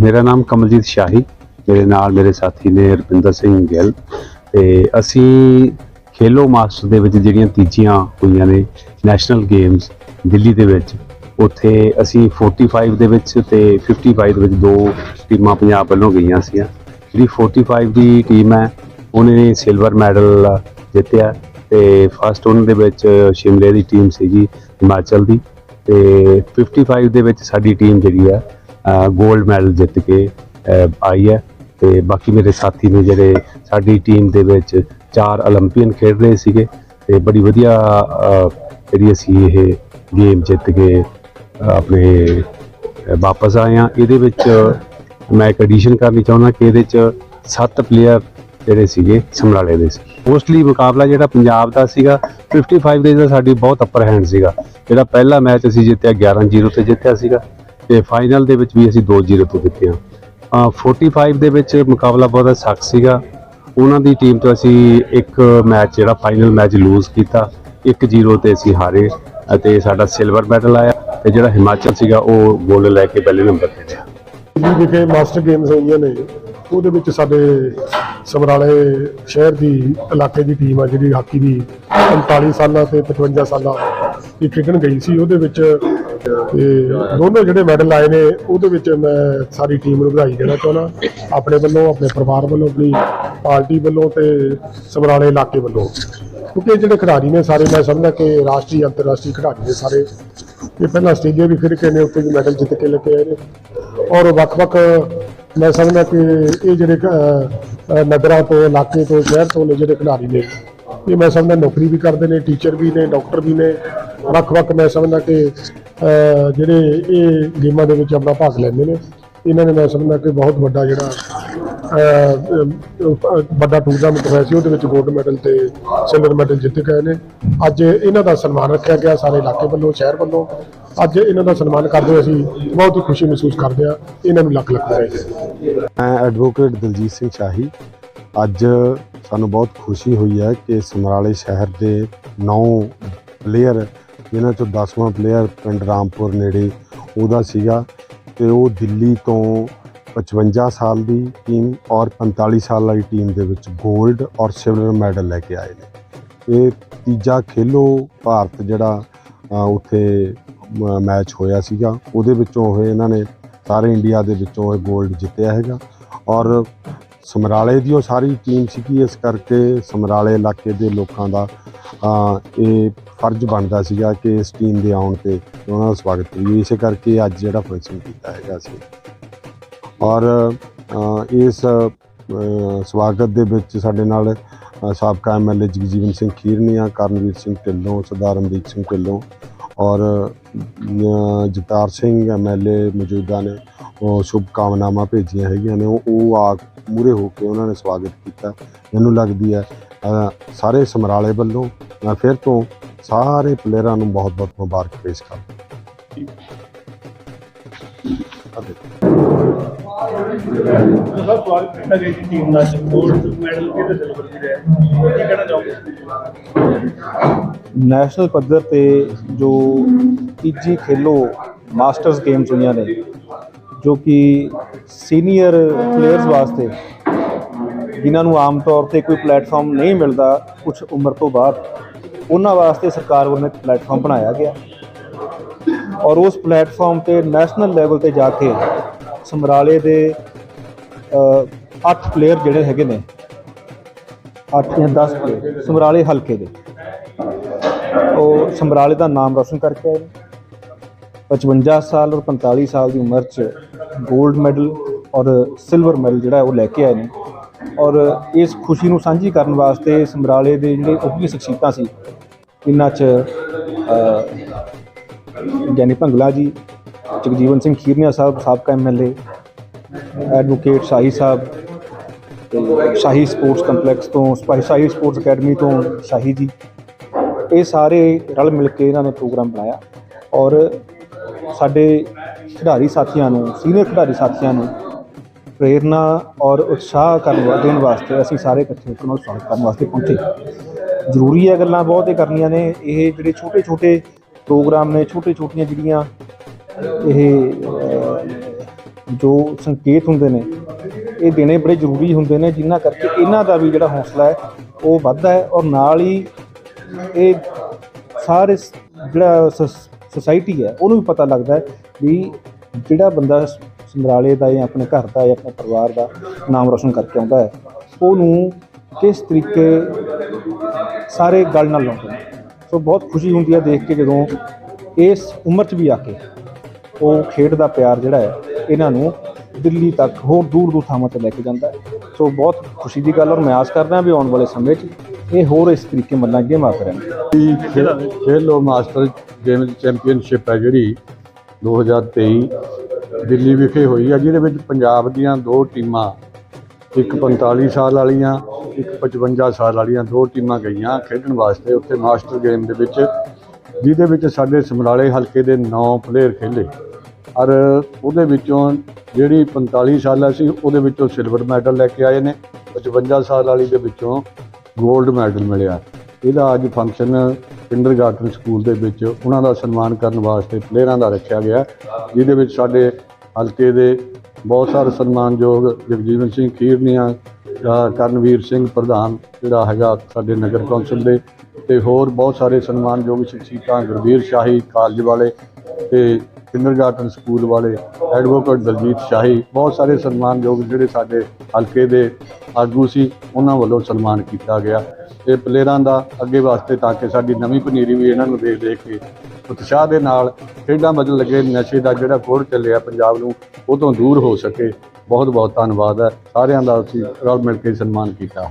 ਮੇਰਾ ਨਾਮ ਕਮਲਜੀਤ ਸ਼ਾਹੀ, ਮੇਰੇ ਨਾਲ ਮੇਰੇ ਸਾਥੀ ਨੇ ਰਵਿੰਦਰ ਸਿੰਘ ਗਿੱਲ ਤੇ ਅਸੀਂ ਖੇਲੋ ਮਾਸਟਰ ਦੇ ਵਿੱਚ ਜਿਹੜੀਆਂ ਤੀਜੀਆਂ ਹੋਈਆਂ ਨੇ ਨੈਸ਼ਨਲ ਗੇਮਸ ਦਿੱਲੀ ਦੇ ਵਿੱਚ, ਉੱਥੇ ਅਸੀਂ 45 ਦੇ ਵਿੱਚ ਤੇ 55 ਦੇ ਵਿੱਚ ਦੋ ਟੀਮਾਂ ਪੰਜਾਬ ਵੱਲੋਂ ਗਈਆਂ ਸੀ ਜਿਹੜੀ 45 ਦੀ ਟੀਮ ਹੈ, ਉਹਨੇ ਸਿਲਵਰ ਮੈਡਲ ਜਿੱਤਿਆ ਤੇ ਫਸਟ ਉਹਨਾਂ ਦੇ ਵਿੱਚ ਸ਼ਿਮਲੇ ਦੀ ਟੀਮ ਸੀਗੀ ਹਿਮਾਚਲ ਦੀ ਤੇ 55 ਦੇ ਵਿੱਚ ਸਾਡੀ ਟੀਮ ਜਿਹੜੀ ਆ ਗੋਲਡ ਮੈਡਲ ਜਿੱਤ ਕੇ ਆਈ ਹੈ। ਤੇ ਬਾਕੀ ਮੇਰੇ ਸਾਥੀ ਨੇ ਜਿਹੜੇ ਸਾਡੀ ਟੀਮ ਦੇ ਵਿੱਚ ਚਾਰ 올림픽ਨ ਖੇਡ ਰਹੇ ਸੀਗੇ। ਤੇ ਬੜੀ ਵਧੀਆ ਜਿਹੜੀ ਅਸੀਂ ਇਹ ਗੇਮ ਜਿੱਤ ਕੇ ਆਪਣੇ ਵਾਪਸ ਆਏ ਆ ਇਹਦੇ ਵਿੱਚ ਮੈਂ ਇੱਕ ਐਡੀਸ਼ਨ ਕਰਨੀ ਚਾਹੁੰਦਾ ਕਿ ਇਹਦੇ 'ਚ ਸੱਤ ਪਲੇਅਰ ਜਿਹੜੇ ਸੀਗੇ, ਸਮਰਾਲੇ ਦੇ ਸੀ। ਮੋਸਟਲੀ ਮੁਕਾਬਲਾ ਜਿਹੜਾ ਪੰਜਾਬ ਦਾ ਸੀਗਾ 55 ਦੇ ਦਾ ਸਾਡੀ ਬਹੁਤ ਅਪਰ ਹੈਂਡ ਸੀਗਾ। ਜਿਹੜਾ ਪਹਿਲਾ ਮੈਚ ਅਸੀਂ ਜਿੱਤਿਆ 11-0 ਤੇ ਜਿੱਤਿਆ ਸੀਗਾ। ਤੇ ਫਾਈਨਲ ਦੇ ਵਿੱਚ ਵੀ ਅਸੀਂ 2-0 ਤੋਂ ਜਿੱਤੇ ਹਾਂ। ਅਹ 45 ਦੇ ਵਿੱਚ ਮੁਕਾਬਲਾ ਬਹੁਤ ਸਖਤ ਸੀਗਾ। ਉਹਨਾਂ ਦੀ ਟੀਮ ਤੋਂ ਅਸੀਂ ਇੱਕ ਮੈਚ ਜਿਹੜਾ ਫਾਈਨਲ ਮੈਚ ਲੂਜ਼ ਕੀਤਾ। 1-0 ਤੇ ਅਸੀਂ ਹਾਰੇ ਅਤੇ ਸਾਡਾ ਸਿਲਵਰ ਮੈਡਲ ਆਇਆ ਤੇ ਜਿਹੜਾ ਹਿਮਾਚਲ ਸੀਗਾ, ਉਹ ਗੋਲਡ ਲੈ ਕੇ ਪਹਿਲੇ ਨੰਬਰ ਤੇ ਰਿਹਾ ਦਿੱਲੀ ਵਿਖੇ ਮਾਸਟਰ ਗੇਮਸ ਹੋਈਆਂ ਨੇ, ਉਹਦੇ ਵਿੱਚ ਸਾਡੇ ਸਮਰਾਲੇ ਸ਼ਹਿਰ ਦੀ ਇਲਾਕੇ ਦੀ ਟੀਮ ਆ ਜਿਹੜੀ ਹਾਕੀ ਦੀ 45 ਸਾਲਾਂ ਤੇ 55 ਸਾਲਾਂ ਦੀ ਖੇਡਣ ਗਈ ਸੀ। ਉਹਦੇ ਵਿੱਚ ਤੇ ਦੋਨੋਂ ਜਿਹੜੇ ਮੈਡਲ ਆਏ ਨੇ ਉਹਦੇ ਵਿੱਚ ਮੈਂ ਸਾਰੀ ਟੀਮ ਨੂੰ ਵਧਾਈ ਦੇਣਾ ਚਾਹੁੰਦਾ। ਆਪਣੇ ਵੱਲੋਂ ਆਪਣੇ ਪਰਿਵਾਰ ਵੱਲੋਂ ਆਪਣੀ ਪਾਰਟੀ ਵੱਲੋਂ ਤੇ ਸਮਰਾਲੇ ਇਲਾਕੇ ਵੱਲੋਂ। ਕਿਉਂਕਿ ਇਹ ਜਿਹੜੇ ਖਿਡਾਰੀ ਨੇ ਸਾਰੇ ਮੈਂ ਸਮਝਦਾ ਕਿ ਰਾਸ਼ਟਰੀ ਅੰਤਰਰਾਸ਼ਟਰੀ ਖਿਡਾਰੀ ਨੇ ਸਾਰੇ। ਇਹ ਪਹਿਲਾਂ ਆਸਟ੍ਰੇਲੀਆ ਵੀ ਫਿਰ ਕੇ ਨੇ ਉੱਥੇ ਵੀ ਮੈਡਲ ਜਿੱਤ ਕੇ ਲੈ ਕੇ ਆਏ ਨੇ। ਔਰ ਵੱਖ-ਵੱਖ ਮੈਂ ਸਮਝਦਾ ਕਿ ਇਹ ਜਿਹੜੇ ਅਹ, ਨਗਰਾਂ ਤੋਂ ਇਲਾਕੇ ਤੋਂ ਸ਼ਹਿਰ ਤੋਂ ਨੇ ਜਿਹੜੇ ਖਿਡਾਰੀ ਨੇ ਇਹ ਮੈਂ ਸਮਝਦਾ ਨੌਕਰੀ ਵੀ ਕਰਦੇ ਨੇ ਟੀਚਰ ਵੀ ਨੇ ਡਾਕਟਰ ਵੀ ਨੇ। ਵੱਖ-ਵੱਖ ਮੈਂ ਸਮਝਦਾ ਕਿ ਜਿਹੜੇ ਇਹ ਗੇਮਾਂ ਦੇ ਵਿੱਚ ਆਪਣਾ ਭਾਗ ਲੈਂਦੇ ਨੇ, ਇਹਨਾਂ ਨੇ ਮੈਂ ਸਮਝਦਾ ਕਿ ਬਹੁਤ ਵੱਡਾ ਜਿਹੜਾ ਵੱਡਾ ਟੂਰਨਾਮੈਂਟ ਹੋਇਆ ਸੀ, ਉਹਦੇ ਵਿੱਚ 골ਡ ਮੈਡਲ ਤੇ ਸਿਲਵਰ ਮੈਡਲ ਜਿੱਤ ਗਏ ਨੇ। ਅੱਜ ਇਹਨਾਂ ਦਾ ਸਨਮਾਨ ਰੱਖਿਆ ਗਿਆ ਸਾਰੇ ਇਲਾਕੇ ਵੱਲੋਂ, ਸ਼ਹਿਰ ਵੱਲੋਂ। ਅੱਜ ਇਹਨਾਂ ਦਾ ਸਨਮਾਨ ਕਰਦੇ ਹੋਏ ਅਸੀਂ ਬਹੁਤ ਹੀ ਖੁਸ਼ੀ ਮਹਿਸੂਸ ਕਰਦੇ ਹਾਂ, ਇਹਨਾਂ ਨੂੰ ਲੱਖ ਲੱਖ ਵਧਾਈ ਮੈਂ ਐਡਵੋਕੇਟ ਦਲਜੀਤ ਸਿੰਘ ਸ਼ਾਹੀ। ਅੱਜ ਸਾਨੂੰ ਬਹੁਤ ਖੁਸ਼ੀ ਹੋਈ ਹੈ ਕਿ ਸਮਰਾਲੇ ਸ਼ਹਿਰ ਦੇ 9 ਪਲੇਅਰ ਜਿਨ੍ਹਾਂ ਚੋਂ 10ਵਾਂ ਪਲੇਅਰ ਪਿੰਡ ਰਾਮਪੁਰ ਨੇੜੇ ਉਹਦਾ ਸੀਗਾ ਤੇ ਉਹ ਦਿੱਲੀ ਤੋਂ 55 ਸਾਲ ਦੀ ਟੀਮ ਔਰ 45 ਸਾਲ ਵਾਲੀ ਟੀਮ ਦੇ ਵਿੱਚ 골ਡ ਔਰ ਸਿਲਵਰ ਮੈਡਲ ਲੈ ਕੇ ਆਏ ਨੇ। ਇਹ ਤੀਜਾ ਖੇਲੋ ਭਾਰਤ ਜਿਹੜਾ ਉੱਥੇ ਮੈਚ ਹੋਇਆ ਸੀਗਾ। ਉਹਦੇ ਵਿੱਚੋਂ ਇਹ ਇਹਨਾਂ ਨੇ ਸਾਰੇ ਇੰਡੀਆ ਦੇ ਵਿੱਚੋਂ ਇਹ 골ਡ ਜਿੱਤਿਆ ਹੈਗਾ। ਔਰ ਸਮਰਾਲੇ ਦੀ ਉਹ ਸਾਰੀ ਟੀਮ ਸੀਗੀ ਇਸ ਕਰਕੇ ਸਮਰਾਲੇ ਇਲਾਕੇ ਦੇ ਲੋਕਾਂ ਦਾ ਇਹ ਫਰਜ਼ ਬਣਦਾ ਸੀਗਾ ਕਿ ਇਸ ਟੀਮ ਦੇ ਆਉਣ ਤੇ ਉਹਨਾਂ ਦਾ ਸਵਾਗਤ ਕਰੀਏ। ਇਸੇ ਕਰਕੇ ਅੱਜ ਜਿਹੜਾ ਫੰਕਸ਼ਨ ਕੀਤਾ ਹੈਗਾ ਸੀ। ਔਰ ਇਸ ਸਵਾਗਤ ਦੇ ਵਿੱਚ ਸਾਡੇ ਨਾਲ ਅ, ਸਾਬਕਾ ਐਮਐਲਏ ਜਗਜੀਵਨ ਸਿੰਘ ਖੀਰਨੀਆ ਕਰਨਵੀਰ ਸਿੰਘ ਢਿੱਲੋਂ ਸਰਦਾਰ ਅਮਰੀਕ ਸਿੰਘ ਢਿੱਲੋਂ ਔਰ ਜਗਤਾਰ ਸਿੰਘ ਐਮਐਲਏ ਮੌਜੂਦਾ ਨੇ ਉਹ ਸ਼ੁਭ ਕਾਮਨਾਵਾਂ ਭੇਜੀਆਂ ਹੈਗੀਆਂ ਨੇ ਉਹ ਉਹ ਆ ਮੂਰੇ ਹੋ ਕੇ ਉਹਨਾਂ ਨੇ ਸਵਾਗਤ ਕੀਤਾ। ਮੈਨੂੰ ਲੱਗਦੀ ਹੈ ਸਾਰੇ ਸਮਰਾਲੇ ਵੱਲੋਂ ਮੈਂ ਫਿਰ ਤੋਂ ਸਾਰੇ ਪਲੇਅਰਾਂ ਨੂੰ ਬਹੁਤ ਬਹੁਤ ਮੁਬਾਰਕ ਪੇਸ਼ ਕਰਦਾ ਅਤੇ ਸਰ ਸਵਾਗਤ ਕੀਤਾ ਗਿਆ ਜੀ ਟੀਮ ਦਾ ਗੋਲਡ ਮੈਡਲ ਕਿਹਦੇ ਸਿਲਵਰ ਦੀ ਰਿਹਾ ਕੀ ਕਹਿਣਾ ਚਾਹੋਗੇ ਨੈਸ਼ਨਲ ਪੱਧਰ ਤੇ ਜੋ ਤੀਜੀ ਖੇਲੋ ਮਾਸਟਰਸ ਗੇਮਸ ਹੋਈਆਂ ਨੇ, ਜੋ ਕਿ ਸੀਨੀਅਰ ਪਲੇਅਰਸ ਵਾਸਤੇ ਜਿਨ੍ਹਾਂ ਨੂੰ ਆਮ ਤੌਰ ਤੇ ਕੋਈ ਪਲੇਟਫਾਰਮ ਨਹੀਂ ਮਿਲਦਾ ਕੁਝ ਉਮਰ ਤੋਂ ਬਾਅਦ, ਉਹਨਾਂ ਵਾਸਤੇ ਸਰਕਾਰ ਵੱਲੋਂ ਇੱਕ ਪਲੇਟਫਾਰਮ ਬਣਾਇਆ ਗਿਆ। ਔਰ ਉਸ ਪਲੇਟਫਾਰਮ ਤੇ ਨੈਸ਼ਨਲ ਲੈਵਲ ਤੇ ਜਾ ਕੇ ਸਮਰਾਲੇ ਦੇ 8 ਪਲੇਅਰ ਜਿਹੜੇ ਹੈਗੇ ਨੇ। 8 ਜਾਂ 10 ਪਲੇਅਰ ਸਮਰਾਲੇ ਹਲਕੇ ਦੇ। ਉਹ ਸਮਰਾਲੇ ਦਾ ਨਾਮ ਰੋਸ਼ਨ ਕਰਕੇ ਆਏ ਨੇ। 55 ਸਾਲ ਔਰ 45 ਸਾਲ ਦੀ ਉਮਰ 'ਚ 골ਡ ਮੈਡਲ ਔਰ ਸਿਲਵਰ ਮੈਡਲ ਜਿਹੜਾ ਉਹ ਲੈ ਕੇ ਆਏ ਨੇ। ਔਰ ਇਸ ਖੁਸ਼ੀ ਨੂੰ ਸਾਂਝੀ ਕਰਨ ਵਾਸਤੇ ਸਮਰਾਲੇ ਦੇ ਜਿਹੜੇ ਉੱਘੀਆਂ ਸ਼ਖਸੀਅਤਾਂ ਸੀ ਇਹਨਾਂ 'ਚ ਅ, ਗਿਆਨੀ ਭੰਗਲਾ ਜੀ ਜਗਜੀਵਨ ਸਿੰਘ ਖੀਰਨੀਆ ਸਾਹਿਬ, ਸਾਬਕਾ ਐਮਐਲਏ ਐਡਵੋਕੇਟ ਸ਼ਾਹੀ ਸਾਹਿਬ ਤੇ ਸ਼ਾਹੀ ਸਪੋਰਟਸ ਕੰਪਲੈਕਸ ਤੋਂ ਸਪਾਈ ਸ਼ਾਹੀ ਸਪੋਰਟਸ ਅਕੈਡਮੀ ਤੋਂ ਸ਼ਾਹੀ ਜੀ। ਇਹ ਸਾਰੇ ਰਲ ਮਿਲ ਕੇ ਇਹਨਾਂ ਨੇ ਪ੍ਰੋਗਰਾਮ ਬਣਾਇਆ ਔਰ ਸਾਡੇ ਖਿਡਾਰੀ ਸਾਥੀਆਂ ਨੂੰ ਸੀਨੀਅਰ ਖਿਡਾਰੀ ਸਾਥੀਆਂ ਨੂੰ ਪ੍ਰੇਰਨਾ ਔਰ ਉਤਸ਼ਾਹ ਕਰਨ ਦੇਣ ਵਾਸਤੇ ਅਸੀਂ ਸਾਰੇ ਇਕੱਠੇ ਉਹਨਾਂ ਨੂੰ ਸਵਾਗਤ ਕਰਨ ਵਾਸਤੇ ਪਹੁੰਚੇ। ਜ਼ਰੂਰੀ ਹੈ ਗੱਲਾਂ ਬਹੁਤ ਇਹ ਕਰਨੀਆਂ ਨੇ, ਇਹ ਜਿਹੜੇ ਛੋਟੇ ਛੋਟੇ ਪ੍ਰੋਗਰਾਮ ਨੇ ਛੋਟੇ ਛੋਟੀਆਂ ਜਿਹੜੀਆਂ ਇਹ ਜੋ ਸੰਕੇਤ ਹੁੰਦੇ ਨੇ, ਇਹ ਦੇਣੇ ਬੜੇ ਜ਼ਰੂਰੀ ਹੁੰਦੇ ਨੇ ਜਿਨ੍ਹਾਂ ਕਰਕੇ ਇਹਨਾਂ ਦਾ ਵੀ ਜਿਹੜਾ ਹੌਸਲਾ ਹੈ, ਉਹ ਵੱਧਦਾ ਹੈ ਔਰ ਨਾਲ ਹੀ ਇਹ ਸਾਰੇ ਸ- ਜਿਹੜਾ ਸੋਸਾਇਟੀ ਹੈ, ਉਹਨੂੰ ਵੀ ਪਤਾ ਲੱਗਦਾ ਹੈ ਵੀ ਜਿਹੜਾ ਬੰਦਾ ਸਮਰਾਲੇ ਦਾ ਜਾਂ ਆਪਣੇ ਘਰ ਦਾ ਜਾਂ ਆਪਣੇ ਪਰਿਵਾਰ ਦਾ ਨਾਮ ਰੋਸ਼ਨ ਕਰਕੇ ਆਉਂਦਾ ਹੈ, ਉਹਨੂੰ ਕਿਸ ਤਰੀਕੇ ਸਾਰੇ ਗੱਲ ਨਾਲ ਲਾਉਂਦੇ ਨੇ। ਸੋ ਬਹੁਤ ਖੁਸ਼ੀ ਹੁੰਦੀ ਹੈ ਦੇਖ ਕੇ ਜਦੋਂ ਇਸ ਉਮਰ 'ਚ ਵੀ ਆ ਕੇ ਉਹ ਖੇਡ ਦਾ ਪਿਆਰ ਜਿਹੜਾ ਹੈ, ਇਹਨਾਂ ਨੂੰ ਦਿੱਲੀ ਤੱਕ ਹੋਰ ਦੂਰ ਦੂਰ ਥਾਵਾਂ ਤੇ ਲੈ ਕੇ ਜਾਂਦਾ ਸੋ ਬਹੁਤ ਖੁਸ਼ੀ ਦੀ ਗੱਲ ਔਰ ਮੈਂ ਆਸ ਕਰਦਾ ਵੀ ਆਉਣ ਵਾਲੇ ਸਮੇਂ 'ਚ ਇਹ ਹੋਰ ਇਸ ਤਰੀਕੇ ਮੱਲਾਂ ਅੱਗੇ ਮਾਰਦੇ ਰਹਿਣ ਖੇਲੋ ਮਾਸਟਰ ਗੇਮ ਚੈਂਪੀਅਨਸ਼ਿਪ ਹੈ ਜਿਹੜੀ 2023 ਦਿੱਲੀ ਵਿਖੇ ਹੋਈ ਹੈ, ਜਿਹਦੇ ਵਿੱਚ ਪੰਜਾਬ ਦੀਆਂ ਦੋ ਟੀਮਾਂ ਇੱਕ 45 ਸਾਲ ਵਾਲੀਆਂ, ਇੱਕ 55 ਸਾਲ ਵਾਲੀਆਂ ਦੋ ਟੀਮਾਂ ਗਈਆਂ ਖੇਡਣ ਵਾਸਤੇ ਉੱਥੇ ਮਾਸਟਰ ਗੇਮ ਦੇ ਵਿੱਚ, ਜਿਹਦੇ ਵਿੱਚ ਸਾਡੇ ਸਮਰਾਲੇ ਹਲਕੇ ਦੇ 9 ਪਲੇਅਰ ਖੇਲੇ। ਔਰ ਉਹਦੇ ਵਿੱਚੋਂ ਜਿਹੜੀ 45 ਸਾਲਾ ਸੀ, ਉਹਦੇ ਵਿੱਚੋਂ ਸਿਲਵਰ ਮੈਡਲ ਲੈ ਕੇ ਆਏ ਨੇ। 55 ਸਾਲ ਵਾਲੀ ਦੇ ਵਿੱਚੋਂ 골ਡ ਮੈਡਲ ਮਿਲਿਆ। ਇਹਦਾ ਅੱਜ ਫੰਕਸ਼ਨ ਕਿੰਡਰਗਾਰਟਨ ਸਕੂਲ ਦੇ ਵਿੱਚ ਉਹਨਾਂ ਦਾ ਸਨਮਾਨ ਕਰਨ ਵਾਸਤੇ ਪਲੇਅਰਾਂ ਦਾ ਰੱਖਿਆ ਗਿਆ। ਜਿਹਦੇ ਵਿੱਚ ਸਾਡੇ ਹਲਕੇ ਦੇ ਬਹੁਤ ਸਾਰੇ ਸਨਮਾਨਯੋਗ ਜਗਜੀਵਨ ਸਿੰਘ ਖੀਰਨੀਆ ਕਰਨਵੀਰ ਸਿੰਘ ਪ੍ਰਧਾਨ ਜਿਹੜਾ ਹੈਗਾ ਸਾਡੇ ਨਗਰ ਕੌਂਸਲ ਦੇ ਤੇ ਹੋਰ ਬਹੁਤ ਸਾਰੇ ਸਨਮਾਨਯੋਗ ਸ਼ਖਸੀਅਤਾਂ ਗੁਰਵੀਰ ਸ਼ਾਹੀ ਕਾਲਜ ਵਾਲੇ ਤੇ ਕਿੰਡਰਗਾਰਟਨ ਸਕੂਲ ਵਾਲੇ ਐਡਵੋਕੇਟ ਦਲਜੀਤ ਸ਼ਾਹੀ ਬਹੁਤ ਸਾਰੇ ਸਨਮਾਨਯੋਗ ਜਿਹੜੇ ਸਾਡੇ ਹਲਕੇ ਦੇ ਆਗੂ ਸੀ, ਉਹਨਾਂ ਵੱਲੋਂ ਸਨਮਾਨ ਕੀਤਾ ਗਿਆ। ਇਹ ਪਲੇਅਰਾਂ ਦਾ ਅੱਗੇ ਵਾਸਤੇ ਤਾਂ ਕਿ ਸਾਡੀ ਨਵੀਂ ਪਨੀਰੀ ਵੀ ਇਹਨਾਂ ਨੂੰ ਦੇਖ ਦੇਖ ਕੇ ਉਤਸ਼ਾਹ ਦੇ ਨਾਲ ਖੇਡਾਂ ਬਦਲ ਲੱਗੇ, ਨਸ਼ੇ ਦਾ ਜਿਹੜਾ ਕੋੜ ਚੱਲਿਆ ਪੰਜਾਬ ਨੂੰ, ਉਹ ਤੋਂ ਦੂਰ ਹੋ ਸਕੇ। ਬਹੁਤ ਬਹੁਤ ਧੰਨਵਾਦ ਹੈ। ਸਾਰਿਆਂ ਦਾ ਅਸੀਂ ਰਲ ਮਿਲ ਕੇ ਸਨਮਾਨ ਕੀਤਾ।